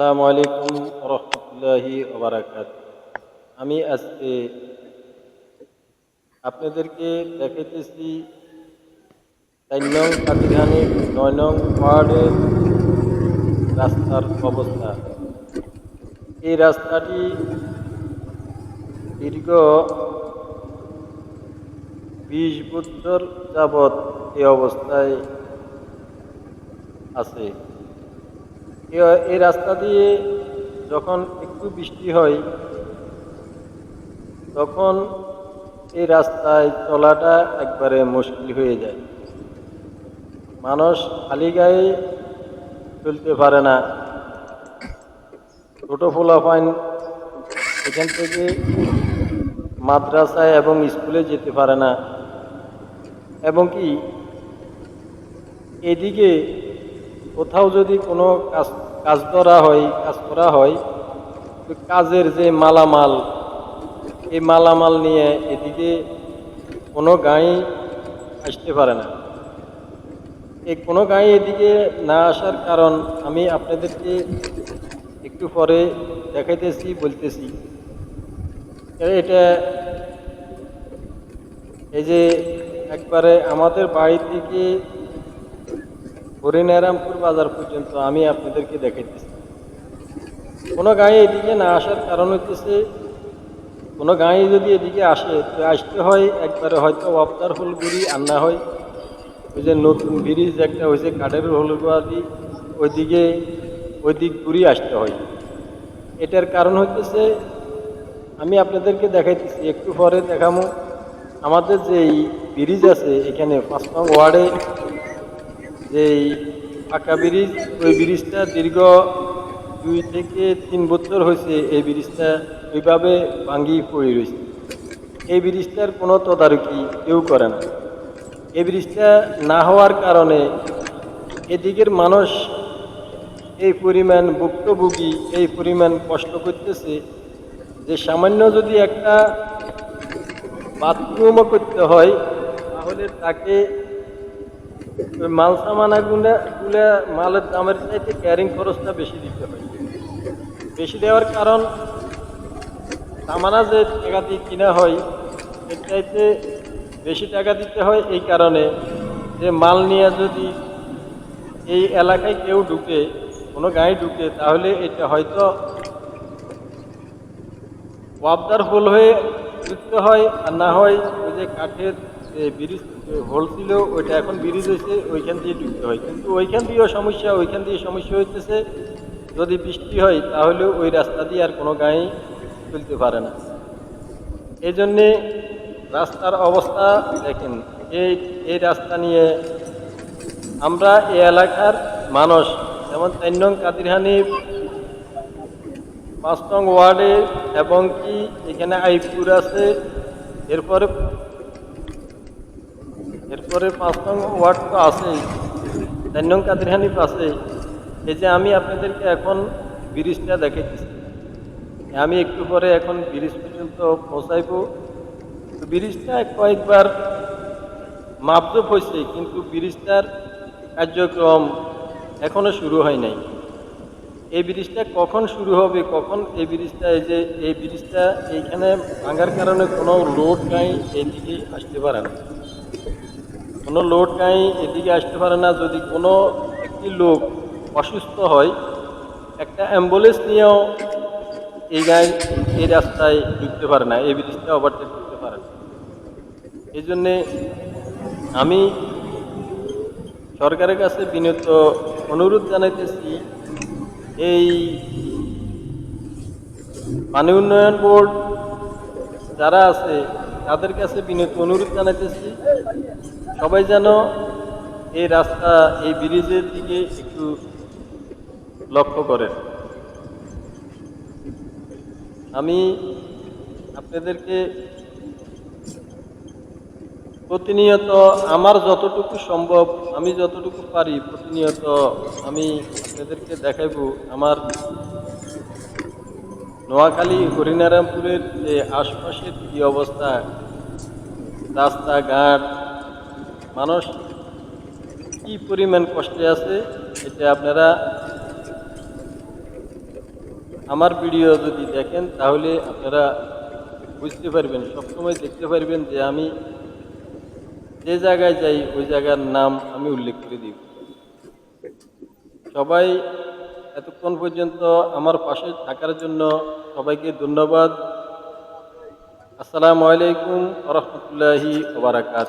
আসসালামু আলাইকুম রহমতুল্লাহি ওবরাকাত আমি আজকে আপনাদেরকে দেখাইতেছি চার নং কাটিহানি নয় নং ওয়ার্ডের রাস্তার অবস্থা। এই রাস্তাটি দীর্ঘ বিশ বছর যাবৎ এই অবস্থায় আছে। এই রাস্তা দিয়ে যখন একটু বৃষ্টি হয়, তখন এই রাস্তায় চলাটা একবারে মুশকিল হয়ে যায়। মানুষ খালি গায়ে চলতে পারে না। ছোটো ফোলাফাইন এখান থেকে মাদ্রাসায় এবং স্কুলে যেতে পারে না। এবং কি, এদিকে কোথাও যদি কোনো কাজ কাজ করা হয়, কাজ করা হয় তো কাজের যে মালামাল, এই মালামাল নিয়ে এদিকে কোনো গাড়ি আসতে পারে না। এই কোনো গাড়ি এদিকে না আসার কারণ আমি আপনাদেরকে একটু পরে দেখাইতেছি, বলতেছি। এটা এই যে একবারে আমাদের বাড়ি থেকে হরিনারায়ণপুর বাজার পর্যন্ত আমি আপনাদেরকে দেখাইতেছি। কোনো গাড়ি এদিকে না আসার কারণ হচ্ছে কোনো গাড়ি যদি এদিকে আসে, তো আসতে হয়, একবারে হয়তো অবতার ফুলগুড়ি আর না হয় ওই যে নতুন ব্রিজ একটা হয়েছে কাঠের হলুদি ওইদিকে ওই দিক ঘুরিয়ে আসতে হয়। এটার কারণ হচ্ছে আমি আপনাদেরকে দেখাইতেছি, একটু পরে দেখামো। আমাদের যে এই ব্রিজ আছে, এখানে পাঁচ ওয়ার্ডে যেই পাকা ব্রিজ, ওই ব্রিজটা দীর্ঘ দুই থেকে তিন বছর হয়েছে এই ব্রিজটা ওইভাবে ভাঙ্গি পড়ে রয়েছে। এই ব্রিজটার কোনো তদারকি কেউ করে না। এই ব্রিজটা না হওয়ার কারণে এদিকের মানুষ এই পরিমাণ ভুক্তভোগী, এই পরিমাণ কষ্ট করতেছে যে সামান্য যদি একটা বাথরুমও করতে হয়, তাহলে তাকে মাল সামানাগুলো গুলা মালের দামের চাইতে ক্যারিং খরচটা বেশি দিতে হয়। বেশি দেওয়ার কারণ, সামানা যে টাকা দিয়ে কিনা হয়, এর চাইতে বেশি টাকা দিতে হয় এই কারণে যে মাল নিয়ে যদি এই এলাকায় কেউ ঢুকে, কোনো গাড়ি ঢুকে, তাহলে এটা হয়তো ওয়াবদার হোল হয়ে যুক্ত হয়, আর না হয় ওই যে কাঠের ব্রিজ হোল ছিল, ওইটা এখন ব্রিজ হয়েছে, ওইখান দিয়ে ঢুকতে হয়। কিন্তু ওইখান দিয়েও সমস্যা, ওইখান দিয়ে সমস্যা হইতেছে। যদি বৃষ্টি হয়, তাহলে ওই রাস্তা দিয়ে আর কোনো গাড়ি চলতে পারে না। এই জন্যে রাস্তার অবস্থা, দেখেন, এই এই রাস্তা নিয়ে আমরা এই এলাকার মানুষ, যেমন তিন নং কাদিরহানি পাঁচ নং ওয়ার্ডে, এবং কি এখানে আইপুর আছে, এরপরে এরপরে পাঁচ নং ওয়ার্ড তো আছেই। চার নং কাদিরহানি আছে এই যে আমি আপনাদেরকে এখন ব্রিজটা দেখাইতেছি। আমি একটু পরে এখন ব্রিজ পর্যন্ত পৌঁছাইব। ব্রিজটা কয়েকবার মাপজপ হয়েছে কিন্তু ব্রিজটার কার্যক্রম এখনও শুরু হয় নাই। এই ব্রিজটা কখন শুরু হবে, কখন এই ব্রিজটা, এই যে এই ব্রিজটা এইখানে ভাঙার কারণে কোনো লোড গাড়ি এদিকে আসতে পারে না। কোনো লোড গাড়ি এদিকে আসতে পারে না। যদি কোনো একটি লোক অসুস্থ হয়, একটা অ্যাম্বুলেন্স নিয়েও এই গাড়ি এই রাস্তায় ঢুকতে পারে না, এই ব্রিজটা ওভারটেক করতে পারে না। এই জন্যে আমি সরকারের কাছে বিনীত অনুরোধ জানাইতেছি, এই পানি উন্নয়ন বোর্ড যারা আছে তাদের কাছে বিনীত অনুরোধ জানাইতেছি, সবাই যেন এই রাস্তা, এই ব্রিজের দিকে একটু লক্ষ্য করেন। আমি আপনাদেরকে প্রতিনিয়ত আমার যতটুকু সম্ভব, আমি যতটুকু পারি প্রতিনিয়ত আমি আপনাদেরকে দেখাইব আমার নোয়াখালী হরিনারায়ণপুরের যে আশপাশের কি অবস্থা, রাস্তাঘাট, মানুষ কি পরিমাণ কষ্টে আছে এটা আপনারা আমার ভিডিও যদি দেখেন তাহলে আপনারা বুঝতে পারবেন, সবসময় দেখতে পারবেন যে আমি যে জায়গায় যাই, ওই জায়গার নাম আমি উল্লেখ করে দিব। সবাই এতক্ষণ পর্যন্ত আমার পাশে থাকার জন্য সবাইকে ধন্যবাদ। আসসালামু আলাইকুম রহমতুল্লাহি ওবরাকাত